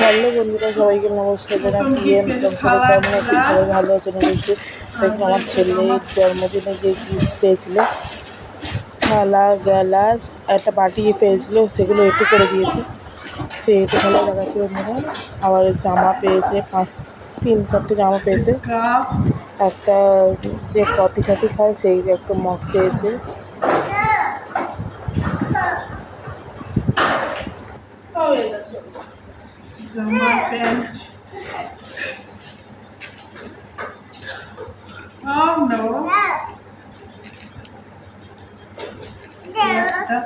Hello বন্ধুরা সবাইকে নমস্কার জানাই। পিএম সংসারে কেমন আছি সবাই ভালো আছেন অবশ্যই দেখুন আমার ছেলের জন্মদিনে যে গিফট পেয়েছিল থালা গ্যালাস একটা বাটি পেয়েছিল সেগুলো একটু করে দিয়েছি। সে একটু ভালো লাগাচ্ছে বন্ধুরা আবার জামা পেয়েছে পাঁচ তিন চারটে জামা পেয়েছে। একটা যে কফি টফি খায় সেই একটা মগ পেয়েছে। জামা প্যান্ট Oh no. একটা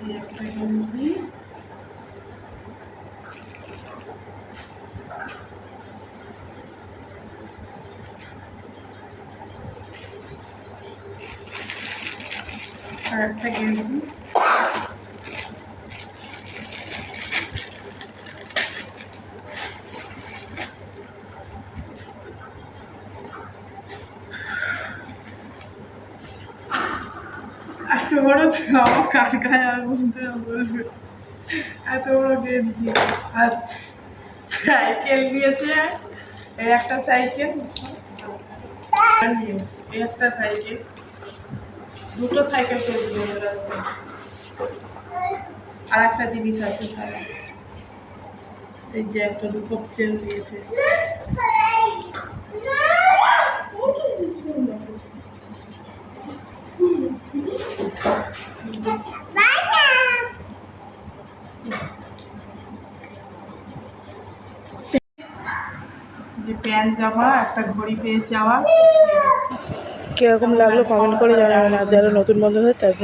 এই একটা গেঞ্জি একটা এত বড় কার আর এত বড় গেঞ্জি। সাইকেল এই একটা সাইকেল। এই একটা সাইকেল। দুটো সাইকেল দিল আর একটা জিনিস আছে তারা। এই যে একটা দুটো চেন দিয়েছে। যে প্যান্ট জামা, একটা ঘড়ি পেয়েছে আবার কীরকম লাগল কমেন্ট করে জানাবেন। আর যারা নতুন বন্ধু হয় তাদের